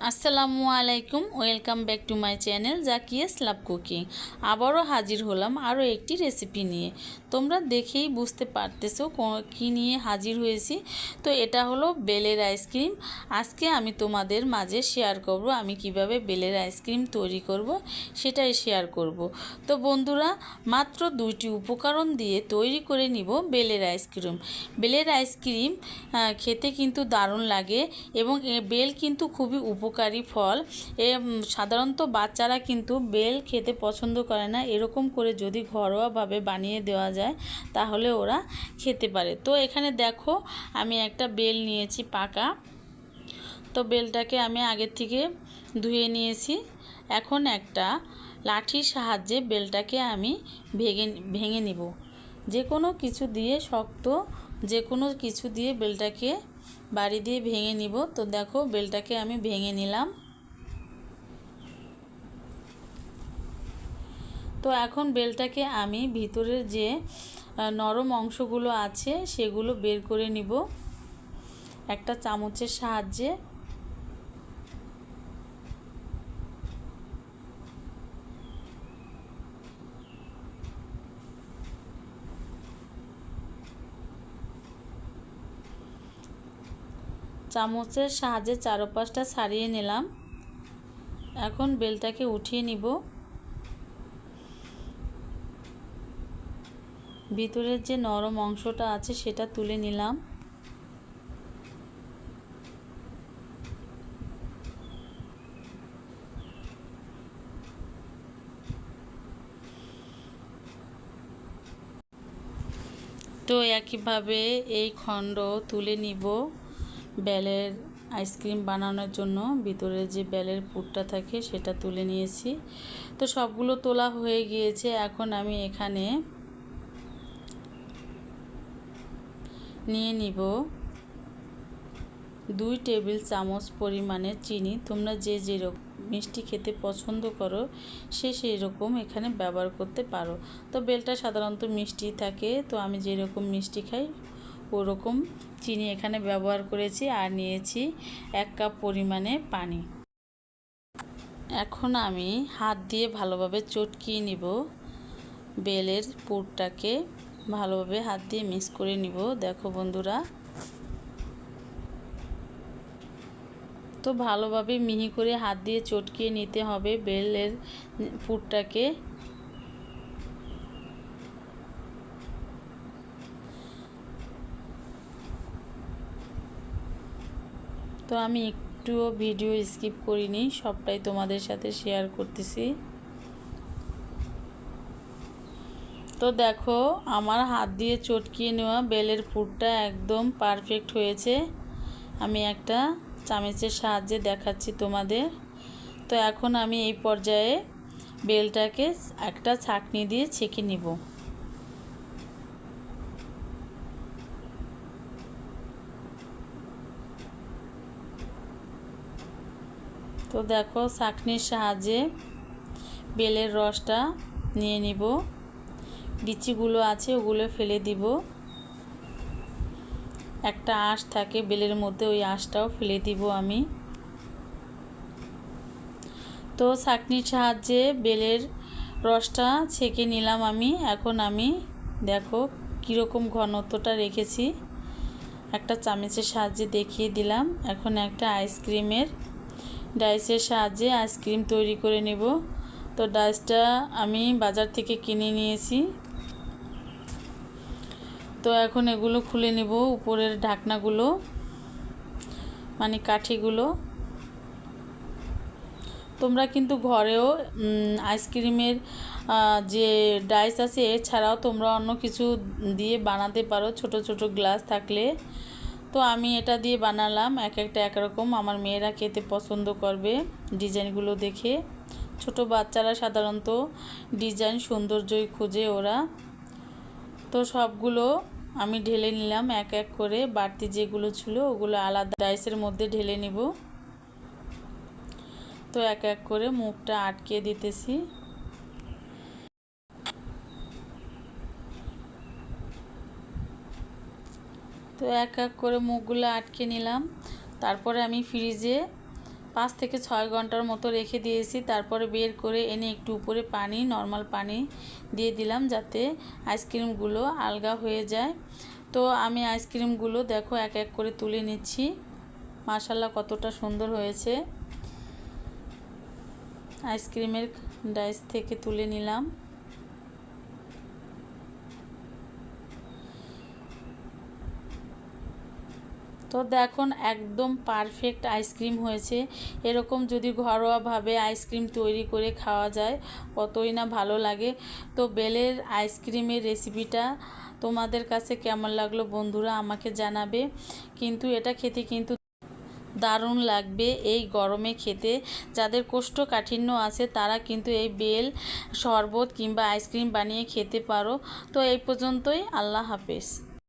আসসালামু আলাইকুম, welcome back to my channel Zakia's love cooking. আবারও হাজির হলাম আরও একটি রেসিপি নিয়ে। তোমরা দেখেই বুঝতে পারতেছো কো- নিয়ে হাজির হয়েছি। তো এটা হলো বেলের আইসক্রিম। আজকে আমি তোমাদের মাঝে শেয়ার করব, আমি কীভাবে বেলের আইসক্রিম তৈরি করব সেটাই শেয়ার করব। তো বন্ধুরা, মাত্র দুইটি উপকরণ দিয়ে তৈরি করে নিব বেলের আইসক্রিম। বেলের আইসক্রিম খেতে কিন্তু দারুণ লাগে এবং বেল কিন্তু খুবই উপকারী ফল। এ সাধারণত বাচ্চারা কিন্তু বেল খেতে পছন্দ করে না। এরকম করে যদি ঘরোয়াভাবে বানিয়ে দেওয়া যায়, তাহলে ওরা খেতে পারে। তো এখানে দেখো, আমি একটা বেল নিয়েছি পাকা। তো বেলটাকে আমি আগের থেকে ধুয়ে নিয়েছি। এখন একটা লাঠির সাহায্যে বেলটাকে আমি ভেঙে ভেঙে নিব। যে কোনো কিছু দিয়ে শক্ত যে কোনো কিছু দিয়ে বেলটাকে বাড়ি দিয়ে ভেঙে নিব। তো দেখো, বেলটাকে আমি ভেঙে নিলাম। তো এখন বেলটাকে আমি ভিতরের যে নরম অংশগুলো আছে, সেগুলো বের করে নিব। একটা চামচের সাহায্যে। চামচের সাহায্যে চারপাশটা ছাড়িয়ে নিলাম। এখন বেলটাকে উঠিয়ে নিব। ভিতরের যে নরম অংশটা আছে সেটা তুলে নিলাম। তো একইভাবে এই খণ্ড তুলে নিব। বেলের আইসক্রিম বানানোর জন্য ভিতরে যে বেলের পুরটা থাকে সেটা তুলে নিয়েছি। তো সবগুলো তোলা হয়ে গিয়েছে। এখন আমি এখানে নিয়ে নিব দুই টেবিল চামচ পরিমাণে চিনি। তোমরা যে যেরকম মিষ্টি খেতে পছন্দ করো, সে সেই রকম এখানে ব্যবহার করতে পারো। তো বেলটা সাধারণত মিষ্টি থাকে। তো আমি যেরকম মিষ্টি খাই ওরকম চিনি এখানে ব্যবহার করেছি আর নিয়েছি এক কাপ পরিমাণে পানি। এখন আমি হাত দিয়ে ভালোভাবে চটকিয়ে নিব। বেলের পুরটাকে ভালোভাবে হাত দিয়ে মিক্স করে নিব। দেখো বন্ধুরা। তো ভালোভাবে মিহি করে হাত দিয়ে চটকিয়ে নিতে হবে বেলের পুরটাকে। তো আমি একটুও ভিডিও স্কিপ করিনি, সবটাই তোমাদের সাথে শেয়ার করতেছি। তো দেখো, আমার হাত দিয়ে চটকিয়ে নেওয়া বেলের পুরটা একদম পারফেক্ট হয়েছে। আমি একটা চামচের সাহায্যে দেখাচ্ছি তোমাদের। তো এখন আমি এই পর্যায়ে বেলটাকে একটা ছাঁকনি দিয়ে ছেঁকে নিব। তো দেখো ছাঁকনির সাহায্যে বেলের রসটা নিয়ে নিব। বিচিগুলো আছে, ওগুলো ফেলে দিব। একটা আঁশ থাকে বেলের মধ্যে, ওই আঁশটাও ফেলে দিব আমি। তো ছাঁকনির সাহায্যে বেলের রসটা ছেঁকে নিলাম আমি। এখন আমি দেখো কীরকম ঘনত্বটা রেখেছি। একটা চামচের সাহায্যে দেখিয়ে দিলাম। এখন একটা আইসক্রিমের ডাইসের সাহায্যে আইসক্রিম তৈরি করে নেব। তো ডাইসটা আমি বাজার থেকে কিনে নিয়েছি। তো এখন এগুলো খুলে নেব উপরের ঢাকনাগুলো মানে কাঠিগুলো। তোমরা কিন্তু ঘরেও আইসক্রিমের যে ডাইস আছে, এছাড়াও তোমরা অন্য কিছু দিয়ে বানাতে পারো ছোট ছোট গ্লাস থাকলে। তো আমি এটা দিয়ে বানালাম এক একটা একরকম। আমার মেয়েরা খেতে পছন্দ করবে ডিজাইনগুলো দেখে। ছোট বাচ্চারা সাধারণত ডিজাইন সৌন্দর্যই খুঁজে ওরা। তো সবগুলো আমি ঢেলে নিলাম এক এক করে। বাড়তি যেগুলো ছিল ওগুলো আলাদা ডাইসের মধ্যে ঢেলে নিব। তো এক এক করে মুখটা আটকে দিতেছি। তো এক এক করে মুখগুলো আটকে নিলাম। তারপরে আমি ফ্রিজে পাঁচ থেকে ছয় ঘণ্টার মতো রেখে দিয়েছি। তারপরে বের করে এনে একটু উপরে পানি, নর্মাল পানি দিয়ে দিলাম যাতে আইসক্রিমগুলো আলগা হয়ে যায়। তো আমি আইসক্রিমগুলো দেখো এক এক করে তুলে নিচ্ছি। মাশাল্লাহ কতটা সুন্দর হয়েছে। আইসক্রিমের ডাইস থেকে তুলে নিলাম। তো দেখুন, একদম পারফেক্ট আইসক্রিম হয়েছে। এরকম যদি ঘরোয়াভাবে আইসক্রিম তৈরি করে খাওয়া যায়, কতই না ভালো লাগে। তো বেলের আইসক্রিমের রেসিপিটা তোমাদের কাছে কেমন লাগল বন্ধুরা আমাকে জানাবে। কিন্তু এটা খেতে কিন্তু দারুণ লাগবে এই গরমে খেতে। যাদের কোষ্ঠকাঠিন্য আছে, তারা কিন্তু এই বেল, শরবত কিংবা আইসক্রিম বানিয়ে খেতে পারো। তো এই পর্যন্তই, আল্লাহ হাফেজ।